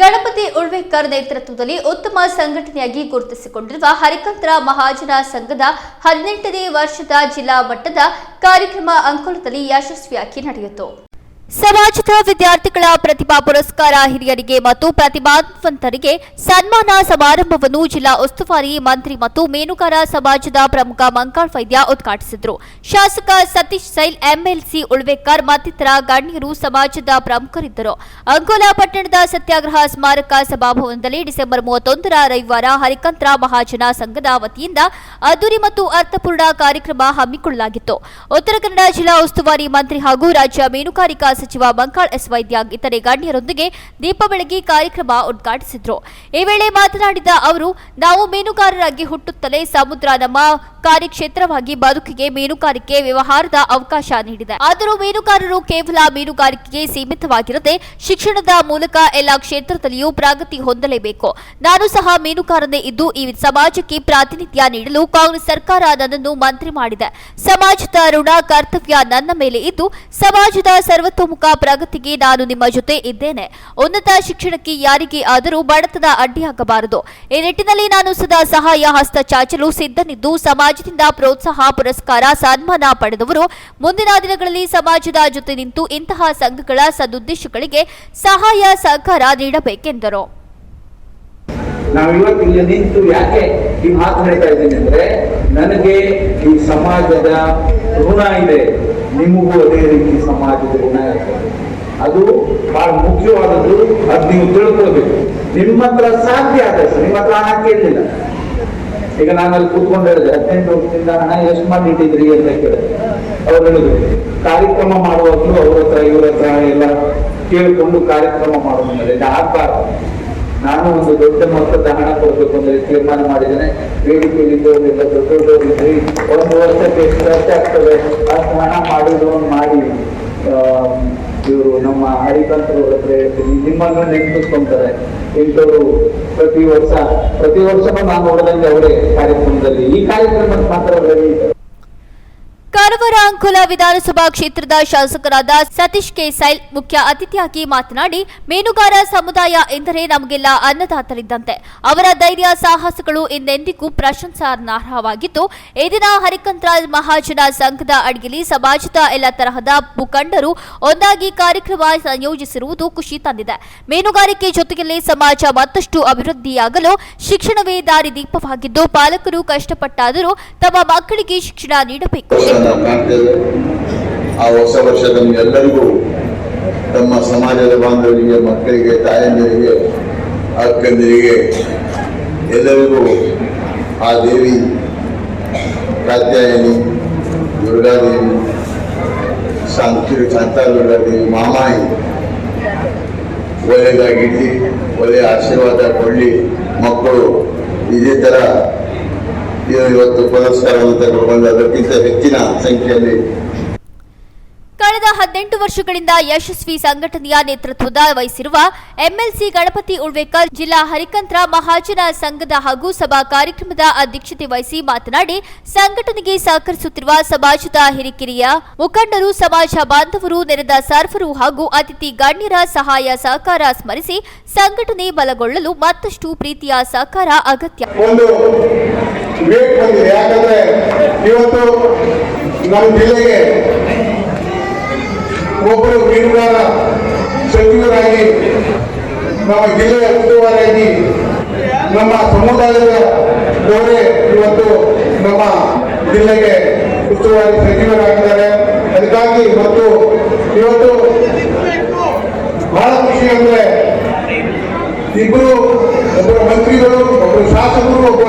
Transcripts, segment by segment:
ಗಣಪತಿ ಉಳ್ವೇಕರ್ ನೇತೃತ್ವದಲ್ಲಿ ಉತ್ತಮ ಸಂಘಟನೆಯಾಗಿ ಗುರುತಿಸಿಕೊಂಡಿರುವ ಹರಿಕಂತ್ರ ಮಹಾಜನ ಸಂಘದ ಹದಿನೆಂಟನೇ ವರ್ಷದ ಜಿಲ್ಲಾ ಮಟ್ಟದ ಕಾರ್ಯಕ್ರಮ ಅಂಕೋಲದಲ್ಲಿ ಯಶಸ್ವಿಯಾಗಿ ನಡೆಯಿತು. ಸಮಾಜದ ವಿದ್ಯಾರ್ಥಿಗಳ ಪ್ರತಿಭಾ ಪುರಸ್ಕಾರ ಹಿರಿಯರಿಗೆ ಮತ್ತು ಪ್ರತಿಭಾವಂತರಿಗೆ ಸನ್ಮಾನ ಸಮಾರಂಭವನ್ನು ಜಿಲ್ಲಾ ಉಸ್ತುವಾರಿ ಮಂತ್ರಿ ಮತ್ತು ಮೀನುಗಾರ ಸಮಾಜದ ಪ್ರಮುಖ ಮಂಕಾಳ್ ವೈದ್ಯ ಉದ್ಘಾಟಿಸಿದರು. ಶಾಸಕ ಸತೀಶ್ ಸೈಲ್, ಎಂಎಲ್ಸಿ ಉಳ್ವೇಕರ್ ಮತ್ತಿತರ ಗಣ್ಯರು ಸಮಾಜದ ಪ್ರಮುಖರಿದ್ದರು. ಅಂಕೋಲಾ ಪಟ್ಟಣದ ಸತ್ಯಾಗ್ರಹ ಸ್ಮಾರಕ ಸಭಾಭವನದಲ್ಲಿ ಡಿಸೆಂಬರ್ ಮೂವತ್ತೊಂದರ ರವಿವಾರ ಹರಿಕಂತ್ರ ಮಹಾಜನ ಸಂಘದ ವತಿಯಿಂದ ಅದ್ದೂರಿ ಮತ್ತು ಅರ್ಥಪೂರ್ಣ ಕಾರ್ಯಕ್ರಮ ಹಮ್ಮಿಕೊಳ್ಳಲಾಗಿತ್ತು. ಉತ್ತರ ಕನ್ನಡ ಜಿಲ್ಲಾ ಉಸ್ತುವಾರಿ ಮಂತ್ರಿ ಹಾಗೂ ರಾಜ್ಯ ಮೀನುಗಾರಿಕಾ ಸಚಿವ ಬಂಕಾಳ್ ಎಸ್ ವೈದ್ಯಾಗ್ ಇತರೆ ಗಣ್ಯರೊಂದಿಗೆ ದೀಪ ಬೆಳಗಿ ಕಾರ್ಯಕ್ರಮ ಉದ್ಘಾಟಿಸಿದ್ರು. ಈ ವೇಳೆ ಮಾತನಾಡಿದ ಅವರು, ನಾವು ಮೀನುಗಾರರಾಗಿ ಹುಟ್ಟುತ್ತಲೇ ಸಮುದ್ರ ನಮ್ಮ ಕಾರ್ಯಕ್ಷೇತ್ರವಾಗಿ ಬದುಕಿಗೆ ಮೀನುಗಾರಿಕೆ ವ್ಯವಹಾರದ ಅವಕಾಶ ನೀಡಿದೆ. ಆದರೂ ಮೀನುಗಾರರು ಕೇವಲ ಮೀನುಗಾರಿಕೆಗೆ ಸೀಮಿತವಾಗಿರದೆ ಶಿಕ್ಷಣದ ಮೂಲಕ ಎಲ್ಲ ಕ್ಷೇತ್ರದಲ್ಲಿಯೂ ಪ್ರಗತಿ ಹೊಂದಲೇಬೇಕು. ನಾನು ಸಹ ಮೀನುಗಾರನೇ ಇದ್ದು ಈ ಸಮಾಜಕ್ಕೆ ಪ್ರಾತಿನಿಧ್ಯ ನೀಡಲು ಕಾಂಗ್ರೆಸ್ ಸರ್ಕಾರ ನನ್ನನ್ನು ಮಂತ್ರಿ ಮಾಡಿದೆ. ಸಮಾಜದ ಋಣ ಕರ್ತವ್ಯ ನನ್ನ ಮೇಲೆ ಇದ್ದು ಸಮಾಜದ ಸರ್ವತೋಮುಖ ಪ್ರಗತಿಗೆ ನಾನು ನಿಮ್ಮ ಜೊತೆ ಇದ್ದೇನೆ. ಉನ್ನತ ಶಿಕ್ಷಣಕ್ಕೆ ಯಾರಿಗೆ ಆದರೂ ಬಡತನ ಅಡ್ಡಿಯಾಗಬಾರದು. ಈ ನಿಟ್ಟಿನಲ್ಲಿ ನಾನು ಸದಾ ಸಹಾಯ ಹಸ್ತ ಚಾಚಲು ಸಿದ್ಧನಿದ್ದು ಸಮಾಜದಿಂದ ಪ್ರೋತ್ಸಾಹ, ಪುರಸ್ಕಾರ, ಸನ್ಮಾನ ಪಡೆದವರು ಮುಂದಿನ ದಿನಗಳಲ್ಲಿ ಸಮಾಜದ ಜೊತೆ ನಿಂತು ಇಂತಹ ಸಂಘಗಳ ಸದುದ್ದೇಶಗಳಿಗೆ ಸಹಾಯ ಸಹಕಾರ ನೀಡಬೇಕೆಂದರು. ನಾವು ಇವತ್ತು ಇಲ್ಲಿ ನಿಂತು ಯಾಕೆ ಈ ಮಾತು ಹೇಳ್ತಾ ಇದ್ದೀನಿ ಅಂದ್ರೆ ನನಗೆ ಈ ಸಮಾಜದ ಋಣ ಇದೆ. ನಿಮಗೂ ಅದೇ ರೀತಿ ಸಮಾಜದ ಋಣ ಇದೆ ಅದು ಬಹಳ ಮುಖ್ಯವಾದದ್ದು, ಅದು ನೀವು ತಿಳ್ಕೊಳ್ಬೇಕು. ನಿಮ್ಮ ಹತ್ರ ಸಾಧ್ಯ ಆದಷ್ಟು, ನಿಮ್ಮ ಹತ್ರ ಹಣ ಈಗ ನಾನು ಅಲ್ಲಿ ಕೂತ್ಕೊಂಡು ಹೇಳಿದೆ, ಹದಿನೆಂಟು ವರ್ಷದಿಂದ ಹಣ ಎಷ್ಟು ಮಾಡಿ ಇಟ್ಟಿದ್ರಿ ಅಂತ ಕೇಳಿದೆ. ಅವ್ರು ಹೇಳಿದ್ರು, ಕಾರ್ಯಕ್ರಮ ಮಾಡುವಾಗಲೂ ಅವ್ರ ಹತ್ರ, ಇವ್ರ ಹತ್ರ ಎಲ್ಲ ಕೇಳಿಕೊಂಡು ಕಾರ್ಯಕ್ರಮ ಮಾಡೋದ್ರೆ ಇದು ಆಗ್ಬಾರ್ದು. ನಾನು ಒಂದು ದೊಡ್ಡ ಮೊತ್ತದ ಹಣ ಕೊಡಬೇಕು ಅಂದ್ರೆ ತೀರ್ಮಾನ ಮಾಡಿದ್ದೇನೆ. ದೊಡ್ಡ ದೊಡ್ಡವರಿದ್ರಿ. ಒಂದು ವರ್ಷಕ್ಕೆ ಎಷ್ಟು ಖರ್ಚಾಗ್ತದೆ? ಅಷ್ಟು ಹಣ ಮಾಡಿದ್ರು ಮಾಡಿ. ಇವರು ನಮ್ಮ ಹರಿಕಂತರು ಹತ್ರ ಹೇಳ್ತೀನಿ ನಿಮ್ಮನ್ನು ನೆನಪಿಸ್ಕೊಂತಾರೆ. ಇಂಥವ್ರು ಪ್ರತಿ ವರ್ಷ, ಪ್ರತಿ ವರ್ಷನೂ ನಾನು ನೋಡಿದಂಗೆ ಅವರೇ ಕಾರ್ಯಕ್ರಮದಲ್ಲಿ. ಈ ಕಾರ್ಯಕ್ರಮಕ್ಕೆ ಮಾತ್ರ ಅವರೇ ಅಂಕೋಲ ವಿಧಾನಸಭಾ ಕ್ಷೇತ್ರದ ಶಾಸಕರಾದ ಸತೀಶ್ ಕೆ ಸೈಲ್ ಮುಖ್ಯ ಅತಿಥಿಯಾಗಿ ಮಾತನಾಡಿ, ಮೀನುಗಾರ ಸಮುದಾಯ ಎಂದರೆ ನಮಗೆಲ್ಲ ಅನ್ನದಾತರಿದ್ದಂತೆ. ಅವರ ಧೈರ್ಯ, ಸಾಹಸಗಳು ಎಂದೆಂದಿಗೂ ಪ್ರಶಂಸಾರ್ಹವಾಗಿದ್ದು, ಈ ದಿನ ಮಹಾಜನ ಸಂಘದ ಅಡಿಯಲ್ಲಿ ಸಮಾಜದ ಎಲ್ಲ ತರಹದ ಮುಖಂಡರು ಒಂದಾಗಿ ಕಾರ್ಯಕ್ರಮ ಸಂಯೋಜಿಸಿರುವುದು ಖುಷಿ ತಂದಿದೆ. ಮೀನುಗಾರಿಕೆ ಜೊತೆಯಲ್ಲಿ ಸಮಾಜ ಮತ್ತಷ್ಟು ಅಭಿವೃದ್ಧಿಯಾಗಲು ಶಿಕ್ಷಣವೇ ದಾರಿ ದೀಪವಾಗಿದ್ದು, ಪಾಲಕರು ಕಷ್ಟಪಟ್ಟಾದರೂ ತಮ್ಮ ಮಕ್ಕಳಿಗೆ ಶಿಕ್ಷಣ ನೀಡಬೇಕು. ಆ ಹೊಸ ವರ್ಷ ನಮಗೆಲ್ಲರಿಗೂ ತಮ್ಮ ಸಮಾಜದ ಬಾಂಧವರಿಗೆ, ಮಕ್ಕಳಿಗೆ, ತಾಯಂದಿರಿಗೆ, ಅಕ್ಕಂದಿರಿಗೆ, ಎಲ್ಲರಿಗೂ ಆ ದೇವಿ ಕಾತ್ಯಾಯನಿ ದುರ್ಗಾದೇವಿ, ಶಾಂತಿ ಶಾಂತಾ ದುರ್ಗಾದೇವಿ ಮಾಮಾಯಿ ಒಳ್ಳೆಯದಾಗಿರಲಿ ಒಳ್ಳೆಯ ಆಶೀರ್ವಾದ ಕೊಡಲಿ ಮಕ್ಕಳು. ಇದೇ ಥರ ಇವತ್ತು ಪುರಸ್ಕಾರವನ್ನು ಅದಕ್ಕಿಂತ ಹೆಚ್ಚಿನ ಸಂಖ್ಯೆಯಲ್ಲಿ ಕಳೆದ ಹದಿನೆಂಟು ವರ್ಷಗಳಿಂದ ಯಶಸ್ವಿ ಸಂಘಟನೆಯ ನೇತೃತ್ವದ ವಹಿಸಿರುವ ಎಂಎಲ್ಸಿ ಗಣಪತಿ ಉಳ್ವೇಕರ್ ಜಿಲ್ಲಾ ಹರಿಕಂತ್ರ ಮಹಾಜನ ಸಂಘದ ಹಾಗೂ ಸಭಾ ಕಾರ್ಯಕ್ರಮದ ಅಧ್ಯಕ್ಷತೆ ವಹಿಸಿ ಮಾತನಾಡಿ ಸಂಘಟನೆಗೆ ಸಹಕರಿಸುತ್ತಿರುವ ಸಮಾಜದ ಹಿರಿಕಿರಿಯ ಮುಖಂಡರು ಸಮಾಜ ಬಾಂಧವರು ನೆರೆದ ಸರ್ವರು ಹಾಗೂ ಅತಿಥಿ ಗಣ್ಯರ ಸಹಾಯ ಸಹಕಾರ ಸ್ಮರಿಸಿ ಸಂಘಟನೆ ಬಲಗೊಳ್ಳಲು ಮತ್ತಷ್ಟು ಪ್ರೀತಿಯ ಸಹಕಾರ ಅಗತ್ಯ. ವೇಟ್ ಬಂದಿದೆ ಯಾಕಂದ್ರೆ ಇವತ್ತು ನಮ್ಮ ಜಿಲ್ಲೆಗೆ ಒಬ್ಬರು ಮೀನುಗಾರ ಸಚಿವರಾಗಿ ನಮ್ಮ ಜಿಲ್ಲೆಯ ಉಸ್ತುವಾರಿಯಾಗಿ ನಮ್ಮ ಸಮುದಾಯದ ಅವರೇ ಇವತ್ತು ನಮ್ಮ ಜಿಲ್ಲೆಗೆ ಉಸ್ತುವಾರಿ ಸಚಿವರಾಗಿದ್ದಾರೆ. ಅದಕ್ಕಾಗಿ ಮತ್ತು ಇವತ್ತು ಬಹಳ ಖುಷಿ ಅಂದ್ರೆ ಇಬ್ಬರು ಒಬ್ಬರ ಮಂತ್ರಿಗಳು, ಒಬ್ಬರು ಶಾಸಕರು ಒಬ್ಬ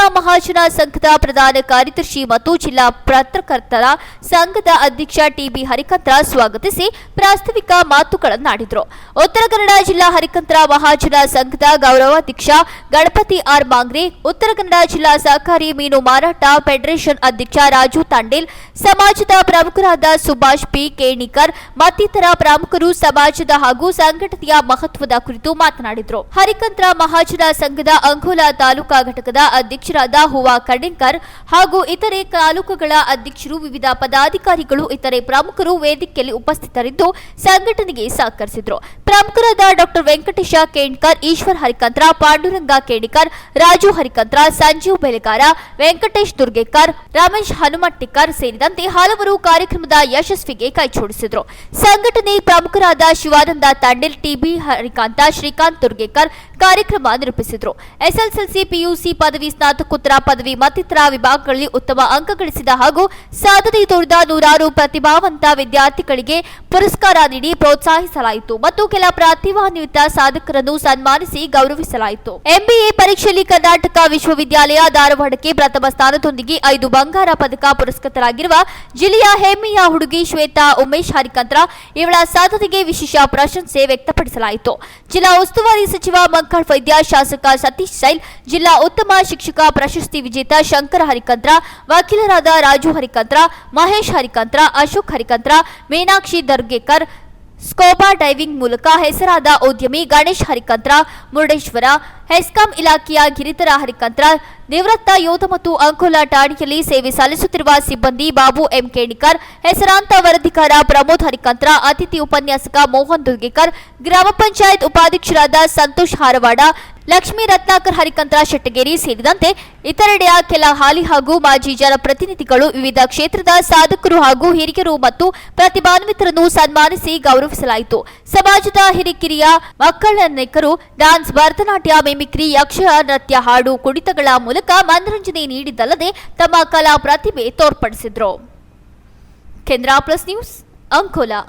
ಹರಿಕಂತ್ರ ಮಹಾಜನ ಸಂಘದ ಪ್ರಧಾನ ಕಾರ್ಯದರ್ಶಿ ಮತ್ತು ಜಿಲ್ಲಾ ಪತ್ರಕರ್ತರ ಸಂಘದ ಅಧ್ಯಕ್ಷ ಟಿಬಿ ಹರಿಕಂತ್ರ ಸ್ವಾಗತಿಸಿ ಪ್ರಾಸ್ತಾವಿಕ ಮಾತುಗಳನ್ನಾಡಿದರು. ಉತ್ತರ ಕನ್ನಡ ಜಿಲ್ಲಾ ಹರಿಕಂತ್ರ ಮಹಾಜನ ಸಂಘದ ಗೌರವಾಧ್ಯಕ್ಷ ಗಣಪತಿ ಆರ್. ಮಾಂಗ್ರೆ, ಉತ್ತರ ಕನ್ನಡ ಜಿಲ್ಲಾ ಸಹಕಾರಿ ಮೀನು ಮಾರಾಟ ಫೆಡರೇಷನ್ ಅಧ್ಯಕ್ಷ ರಾಜು ತಾಂಡೇಲ್, ಸಮಾಜದ ಪ್ರಮುಖರಾದ ಸುಭಾಷ್ ಪಿ. ಕೇಣಿಕರ್, ಮತ್ತಿತರ ಪ್ರಮುಖರು ಸಮಾಜದ ಹಾಗೂ ಸಂಘಟನೆಯ ಮಹತ್ವದ ಕುರಿತು ಮಾತನಾಡಿದರು. ಹರಿಕಂತ್ರ ಮಹಾಜನ ಸಂಘದ ಅಂಕೋಲಾ ತಾಲೂಕಾ ಘಟಕದ ಅಧ್ಯಕ್ಷ ಅಧ್ಯಕ್ಷರಾದ ಹುವಾ ಕಡೆಂಕರ್ ಹಾಗೂ ಇತರೆ ತಾಲೂಕುಗಳ ಅಧ್ಯಕ್ಷರು, ವಿವಿಧ ಪದಾಧಿಕಾರಿಗಳು, ಇತರೆ ಪ್ರಮುಖರು ವೇದಿಕೆಯಲ್ಲಿ ಉಪಸ್ಥಿತರಿದ್ದು ಸಂಘಟನೆಗೆ ಸಹಕರಿಸಿದರು. ಪ್ರಮುಖರಾದ ಡಾಕ್ಟರ್ ವೆಂಕಟೇಶ ಕೇಣ್ಕರ್, ಈಶ್ವರ್ ಹರಿಕಂತ್ರ, ಪಾಂಡುರಂಗ ಕೇಣಿಕರ್, ರಾಜು ಹರಿಕಂತ್ರ, ಸಂಜೀವ್ ಬೆಲೆಗಾರ, ವೆಂಕಟೇಶ್ ದುರ್ಗೇಕರ್, ರಮೇಶ್ ಹನುಮಟ್ಟಿಕರ್ ಸೇರಿದಂತೆ ಹಲವರು ಕಾರ್ಯಕ್ರಮದ ಯಶಸ್ವಿಗೆ ಕೈಜೋಡಿಸಿದರು ಸಂಘಟನೆ ಪ್ರಮುಖರಾದ ಶಿವಾನಂದ ತಾಂಡಿಲ್, ಟಿಬಿ ಹರಿಕಾಂತ, ಶ್ರೀಕಾಂತ್ ದುರ್ಗೇಕರ್ ಕಾರ್ಯಕ್ರಮ ನಿರೂಪಿಸಿದರು. ಎಸ್ಎಸ್ಎಲ್ಸಿ ಪಿಯುಸಿ ಪದವಿ ಸ್ನಾತಕೋತ್ತರ ಪದವಿ ಮತ್ತಿತರ ವಿಭಾಗಗಳಲ್ಲಿ ಉತ್ತಮ ಅಂಕ ಗಳಿಸಿದ ಹಾಗೂ ಸಾಧನೆ ತೋರಿದ ನೂರಾರು ಪ್ರತಿಭಾವಂತ ವಿದ್ಯಾರ್ಥಿಗಳಿಗೆ ಪುರಸ್ಕಾರ ನೀಡಿ ಪ್ರೋತ್ಸಾಹಿಸಲಾಯಿತು ಮತ್ತು ಕೆಲ ಪ್ರತಿಭಾನ್ವಿತ ಸಾಧಕರನ್ನು ಸನ್ಮಾನಿಸಿ ಗೌರವಿಸಲಾಯಿತು. ಎಂಬಿಎ ಪರೀಕ್ಷೆಯಲ್ಲಿ ಕರ್ನಾಟಕ ವಿಶ್ವವಿದ್ಯಾಲಯ ಧಾರವಾಡಕ್ಕೆ ಪ್ರಥಮ ಸ್ಥಾನದೊಂದಿಗೆ ಐದು ಬಂಗಾರ ಪದಕ ಪುರಸ್ಕೃತರಾಗಿರುವ ಜಿಲ್ಲೆಯ ಹೆಮ್ಮೆಯ ಹುಡುಗಿ ಶ್ವೇತಾ ಉಮೇಶ್ ಹರಿಕಂತ್ರ ಇವಳ ಸಾಧನೆಗೆ ವಿಶೇಷ ಪ್ರಶಂಸೆ ವ್ಯಕ್ತಪಡಿಸಲಾಯಿತು. ಜಿಲ್ಲಾ ಉಸ್ತುವಾರಿ ಸಚಿವ ಮಂಕಾಳ್ ವೈದ್ಯ ಶಾಸಕ ಸತೀಶ್ ಸೈಲ್ ಜಿಲ್ಲಾ ಉತ್ತಮ ಶಿಕ್ಷಕ ಪ್ರಶಸ್ತಿ ವಿಜೇತ ಶಂಕರ ಹರಿಕಂತ್ರ, ವಕೀಲರಾದ ರಾಜು ಹರಿಕಂತ್ರ, ಮಹೇಶ್ ಹರಿಕಂತ್ರ, ಅಶೋಕ್ ಹರಿಕಂತ್ರ, ಮೀನಾಕ್ಷಿ ದರ್ಗೇಕರ್, ಸ್ಕೋಬಾ ಡೈವಿಂಗ್ ಮೂಲಕ ಹೆಸರಾದ ಉದ್ಯಮಿ ಗಣೇಶ್ ಹರಿಕಂತ್ರ, ಮುರುಡೇಶ್ವರ ಹೆಸ್ಕಾಂ ಇಲಾಖೆಯ ಗಿರಿಧರ ಹರಿಕಂತ್ರ, ನಿವೃತ್ತ ಯೋಧ ಮತ್ತು ಅಂಕೋಲಾ ಠಾಣೆಯಲ್ಲಿ ಸೇವೆ ಸಲ್ಲಿಸುತ್ತಿರುವ ಸಿಬ್ಬಂದಿ ಬಾಬು ಎಂ ಕೇಣಿಕರ್, ಹೆಸರಾಂತ ವರದಿಗಾರ ಪ್ರಮೋದ್ ಹರಿಕಂತ್ರ, ಅತಿಥಿ ಉಪನ್ಯಾಸಕ ಮೋಹನ್ ದುರ್ಗೇಕರ್, ಗ್ರಾಮ ಪಂಚಾಯತ್ ಉಪಾಧ್ಯಕ್ಷರಾದ ಸಂತೋಷ್ ಹಾರವಾಡ, ಲಕ್ಷ್ಮೀ ರತ್ನಾಕರ್ ಹರಿಕಂತ್ರ ಶೆಟ್ಟಗೇರಿ ಸೇರಿದಂತೆ ಇತರೆಡೆಯ ಕೆಲ ಹಾಲಿ ಹಾಗೂ ಮಾಜಿ ಜನಪ್ರತಿನಿಧಿಗಳು ವಿವಿಧ ಕ್ಷೇತ್ರದ ಸಾಧಕರು ಹಾಗೂ ಹಿರಿಯರು ಮತ್ತು ಪ್ರತಿಭಾನ್ವಿತರನ್ನು ಸನ್ಮಾನಿಸಿ ಗೌರವಿಸಲಾಯಿತು. ಸಮಾಜದ ಹಿರಿಕಿರಿಯ ಮಕ್ಕಳ ನಾಯಕರು, ಡಾನ್ಸ್, ಭರತನಾಟ್ಯ ಮಿಮಿಕ್ರಿ ಯಕ್ಷ ನೃತ್ಯ ಹಾಡು ಕುಣಿತಗಳ ಮೂಲಕ ಮನರಂಜನೆ ನೀಡಿದ್ದಲ್ಲದೆ ತಮ್ಮ ಕಲಾ ಪ್ರತಿಭೆ ತೋರ್ಪಡಿಸಿದ್ರು. ಕೇಂದ್ರ ಪ್ಲಸ್ ನ್ಯೂಸ್ ಅಂಕೋಲಾ.